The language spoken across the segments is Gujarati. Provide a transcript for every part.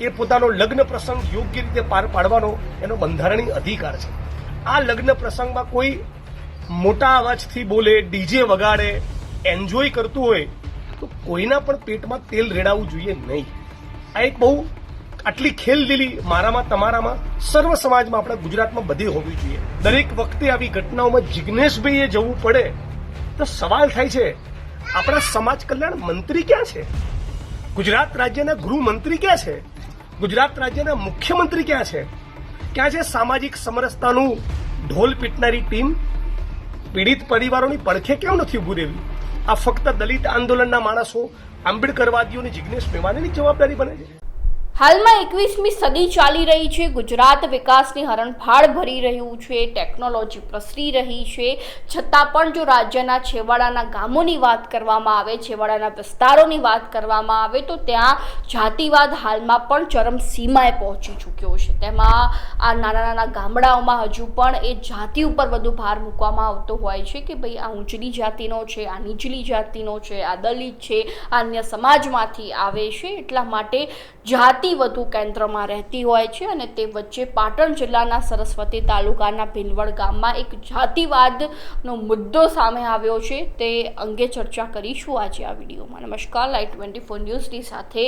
એ પોતાનો લગ્ન પ્રસંગ યોગ્ય રીતે પાર પાડવાનો એનો બંધારણીય અધિકાર છે. આ લગ્ન પ્રસંગમાં કોઈ મોટા અવાજથી બોલે, ડીજે વગાડે એન્જોય કરતું હોય, તો કોઈના પણ પેટમાં તેલ રેડાવવું જોઈએ નહીં. આ એક બહુ આટલી ખેલદીલી મારામાં તમારામાં સર્વ સમાજમાં આપણા ગુજરાતમાં બધી હોવી જોઈએ. દરેક વખતે આવી ઘટનાઓમાં જિજ્ઞેશભાઈએ જવું પડે તો સવાલ થાય છે, આપણા સમાજ કલ્યાણ મંત્રી ક્યાં છે? ગુજરાત રાજ્યના ગૃહમંત્રી ક્યાં છે? ગુજરાત રાજ્યના મુખ્યમંત્રી ક્યાં છે? ક્યાં છે સામાજિક સમરસતાનું ઢોલ પીટનારી ટીમ? પીડિત પરિવારોની પડખે કેમ નથી ઉભું રહેવી? આ ફક્ત દલિત આંદોલનના માણસો આંબેડકરવાદીઓની જિજ્ઞેશ મેવાનીની જવાબદારી બને છે? હાલમાં એકવીસમી સદી ચાલી રહી છે. ગુજરાત વિકાસની હરણફાળ ભરી રહ્યું છે. ટેકનોલોજી પ્રસરી રહી છે. છતાં પણ જો રાજ્યના છેવાડાના ગામોની વાત કરવામાં આવે, છેવાડાના વિસ્તારોની વાત કરવામાં આવે, તો ત્યાં જાતિવાદ હાલમાં પણ ચરમ સીમાએ પહોંચી ચૂક્યો છે. તેમાં આ નાના નાના ગામડાઓમાં હજુ પણ એ જાતિ ઉપર વધુ ભાર મૂકવામાં આવતો હોય છે કે ભાઈ આ ઊંચલી જાતિનો છે, આ નીચલી જાતિનો છે, આ દલિત છે, આ અન્ય સમાજમાંથી આવે છે. એટલા માટે જાતિ વધુ કેન્દ્રમાં રહેતી હોય છે અને તે વચ્ચે પાટણ જિલ્લાના સરસ્વતી તાલુકાના ભીલવડ ગામમાં એક જાતિવાદનો મુદ્દો સામે આવ્યો છે. તે અંગે ચર્ચા કરીશું આજે આ વિડીયોમાં. નમસ્કાર લાઈટ ટ્વેન્ટી ફોર ન્યૂઝની સાથે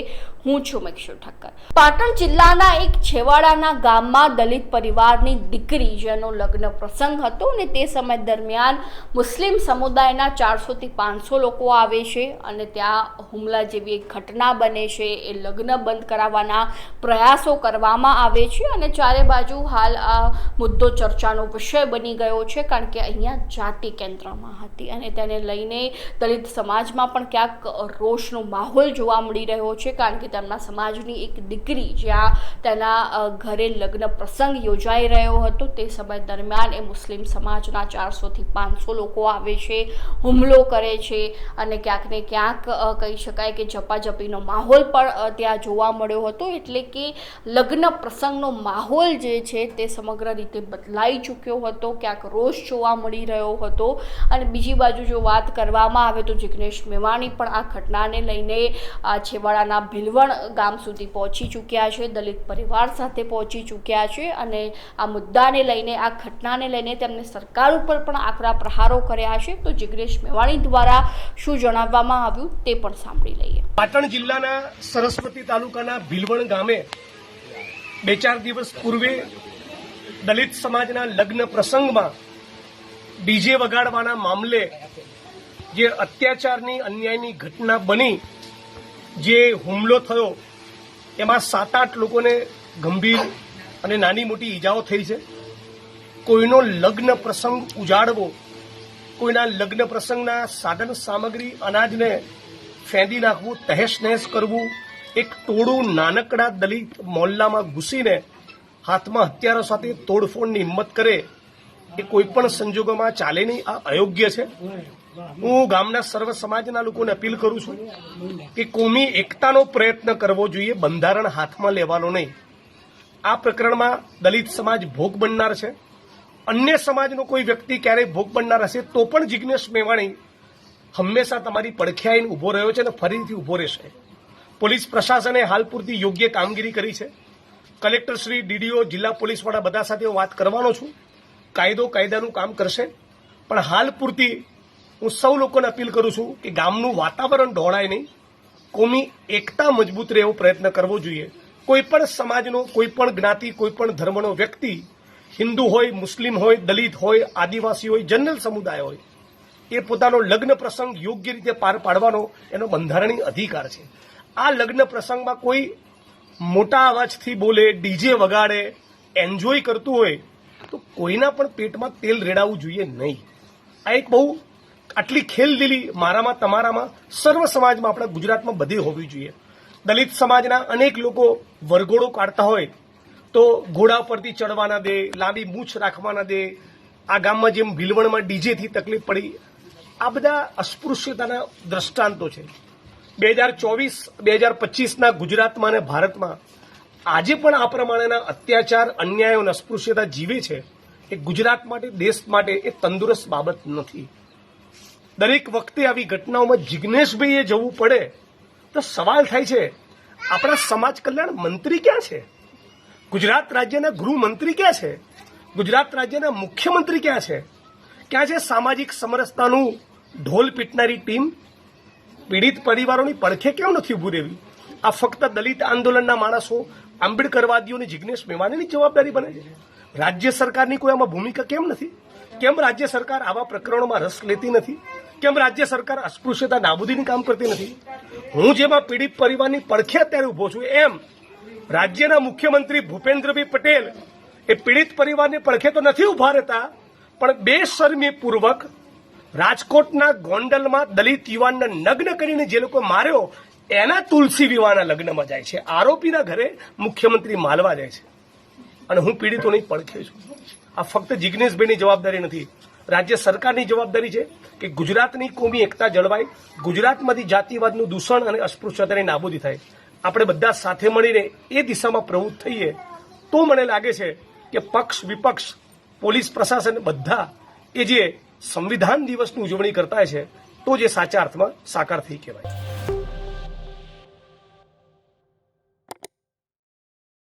હું છું મેક્ષુ ઠક્કર. પાટણ જિલ્લાના એક છેવાડાના ગામમાં દલિત પરિવારની દીકરી જેનો લગ્ન પ્રસંગ હતો અને તે સમય દરમિયાન મુસ્લિમ સમુદાયના ચારસોથી પાંચસો લોકો આવે છે અને ત્યાં હુમલા જેવી એક ઘટના બને છે. એ લગ્ન બંધ કરાવવાના પ્રયાસો કરવામાં આવે છે અને ચારે બાજુ હાલ આ મુદ્દો ચર્ચાનો વિષય બની ગયો છે કારણ કે અહીંયા જાતિ કેન્દ્રમાં હતી અને તેને લઈને દલિત સમાજમાં પણ ક્યાંક રોષનો માહોલ જોવા મળી રહ્યો છે કારણ કે તેમના સમાજની એક દીકરી જ્યાં તેના ઘરે લગ્ન પ્રસંગ યોજાઈ રહ્યો હતો તે સમય દરમિયાન એ મુસ્લિમ સમાજના ચારસોથી પાંચસો લોકો આવે છે, હુમલો કરે છે અને ક્યાંક ને ક્યાંક કહી શકાય કે ઝપાઝપીનો માહોલ પણ ત્યાં જોવા મળ્યો હતો. એટલે કે લગ્ન પ્રસંગનો માહોલ જે છે તે સમગ્ર રીતે બદલાઈ ચૂક્યો હતો, ક્યાંક રોષ જોવા મળી રહ્યો હતો. અને બીજી બાજુ જો વાત કરવામાં આવે તો જિગ્નેશ મેવાણી પણ આ ઘટનાને લઈને છેવાડાના ભીલવણ ગામ સુધી પહોંચી ચૂક્યા છે, દલિત પરિવાર સાથે પહોંચી ચૂક્યા છે અને આ મુદ્દાને લઈને, આ ઘટનાને લઈને તેમને સરકાર ઉપર પણ આકરા પ્રહારો કર્યા છે. તો જિગ્નેશ મેવાણી દ્વારા શું જણાવવામાં આવ્યું તે પણ સાંભળી લઈએ. પાટણ જિલ્લાના સરસ્વતી તાલુકાના ભીલવણ ગામે બે ચાર દિવસ પૂર્વે દલિત સમાજના લગ્ન પ્રસંગમાં ડીજે વગાડવાના મામલે જે અત્યાચારની અન્યાયની ઘટના બની, જે હુમલો થયો, એમાં સાત આઠ લોકોને ગંભીર અને નાની મોટી ઈજાઓ થઈ છે. કોઈનો લગ્ન પ્રસંગ ઉજાડવો, કોઈના લગ્ન પ્રસંગના સાધન સામગ્રી અનાજને ફેંદી નાખવું તહેશ નહેશ કરવું એક ટોળું નાનકડા દલિત મોહલ્લામાં ઘૂસીને હાથમાં હત્યારો સાથે તોડફોડની હિંમત કરે એ કોઈ પણ સંજોગોમાં ચાલે નહીં. આ અયોગ્ય છે. હું ગામના સર્વ સમાજના લોકોને અપીલ કરું છું કે કોમી એકતાનો પ્રયત્ન કરવો જોઈએ, બંધારણ હાથમાં લેવાનો નહીં. આ પ્રકરણમાં દલિત સમાજ ભોગ બનનાર છે. અન્ય સમાજનો કોઈ વ્યક્તિ ક્યારેય ભોગ બનનાર હશે તો પણ જિજ્ઞેશ મેવાણી હંમેશા તમારી પડખે આવીને ઊભો રહ્યો છે અને ફરીથી ઊભો રહેશે. પોલીસ પ્રશાસને હાલ પૂરતી યોગ્ય કામગીરી કરી છે. કલેક્ટર શ્રી, ડીડીઓ, જિલ્લા પોલીસ વડા બધા સાથે વાત કરવાનો છું. કાયદો કાયદાનું કામ કરશે. પણ હાલ પૂરતી હું સૌ લોકોને અપીલ કરું છું કે ગામનું વાતાવરણ ઢોળાય નહીં. કોમી એકતા મજબૂત રહે એવો પ્રયત્ન કરવો જોઈએ. કોઈ પણ સમાજનો, કોઈ પણ જ્ઞાતિ, કોઈ પણ ધર્મનો વ્યક્તિ, હિન્દુ હોય, મુસ્લિમ હોય, દલિત હોય, આદિવાસી હોય, જનરલ સમુદાય હોય, એ પોતાનો લગ્ન પ્રસંગ યોગ્ય રીતે પાર પાડવાનો એનો બંધારણીય અધિકાર છે. આ લગ્ન પ્રસંગમાં કોઈ મોટા અવાજથી બોલે, ડીજે વગાડે એન્જોય કરતું હોય, તો કોઈના પણ પેટમાં તેલ રેડાવવું જોઈએ નહીં. આ એક બહુ આટલી ખેલદીલી મારામાં તમારામાં સર્વ સમાજમાં આપણા ગુજરાતમાં બધી હોવી જોઈએ. દલિત સમાજના અનેક લોકો વરઘોડો કાઢતા હોય, તો ઘોડા પરથી ચડવાના દે, લાંબી મૂછ રાખવાના દે, આ ગામમાં જેમ ભીલવણમાં ડીજેથી તકલીફ પડી, આ બધા અસ્પૃશ્યતાના દ્રષ્ટાંતો છે. બે હજાર ચોવીસ, બે હજાર પચીસના ગુજરાતમાં અને ભારતમાં આજે પણ આ પ્રમાણેના અત્યાચાર, અન્યાય અને અસ્પૃશ્યતા જીવે છે એ ગુજરાત માટે, દેશ માટે એ તંદુરસ્ત બાબત નથી. દરેક વખતે આવી ઘટનાઓમાં જિજ્ઞેશભાઈએ જવું પડે તો સવાલ થાય છે, આપણા સમાજ કલ્યાણ મંત્રી ક્યાં છે? ગુજરાત રાજ્યના ગૃહમંત્રી ક્યાં છે? ગુજરાત રાજ્યના મુખ્યમંત્રી ક્યાં છે? ક્યાં છે સામાજિક સમરસતાનું ઢોલ પીટનારી ટીમ? પીડિત પરિવારોની પડખે કેમ નથી ઉભું રહેવી? આ ફક્ત દલિત આંદોલનના માણસો આંબેડકરવાદીઓની જિજ્ઞેશ મેવાણીની જવાબદારી બને છે. રાજ્ય સરકારની કોઈ આમાં ભૂમિકા કેમ નથી? કેમ રાજ્ય સરકાર આવા પ્રકરણોમાં રસ લેતી નથી? કેમ રાજ્ય સરકાર અસ્પૃશ્યતા નાબૂદીની કામ કરતી નથી? હું જેમાં પીડિત પરિવારની પડખે અત્યારે ઊભો છું એમ રાજ્યના મુખ્યમંત્રી ભૂપેન્દ્રભાઈ પટેલ એ પીડિત પરિવારની પડખે તો નથી ઊભા રહેતા, પણ બેશરમીપૂર્વક રાજકોટના ગોંડલમાં દલિત યુવાનને નગ્ન કરીને જે લોકો માર્યો, એના તુલસી વિવાહના લગ્નમાં જાય છે. આરોપીના ઘરે મુખ્યમંત્રી માલવા જાય છે. અને હું પીડિતોની પડખે છું. આ ફક્ત જિજ્ઞેશભાઈની જવાબદારી નથી. રાજ્ય સરકારની જવાબદારી છે કે ગુજરાતની કોમી એકતા જળવાય, ગુજરાતમાંથી જાતિવાદનું દૂષણ અને અસ્પૃશ્યતાની નાબૂદી થાય. આપણે બધા સાથે મળીને એ દિશામાં પ્રવૃત્ત થઈએ તો મને લાગે છે કે પક્ષ વિપક્ષ, પોલીસ પ્રશાસન બધા એ જે સંવિધાન દિવસની ઉજવણી કરતા છે તો જે સાચા અર્થમાં સાકાર થઈ કહેવાય.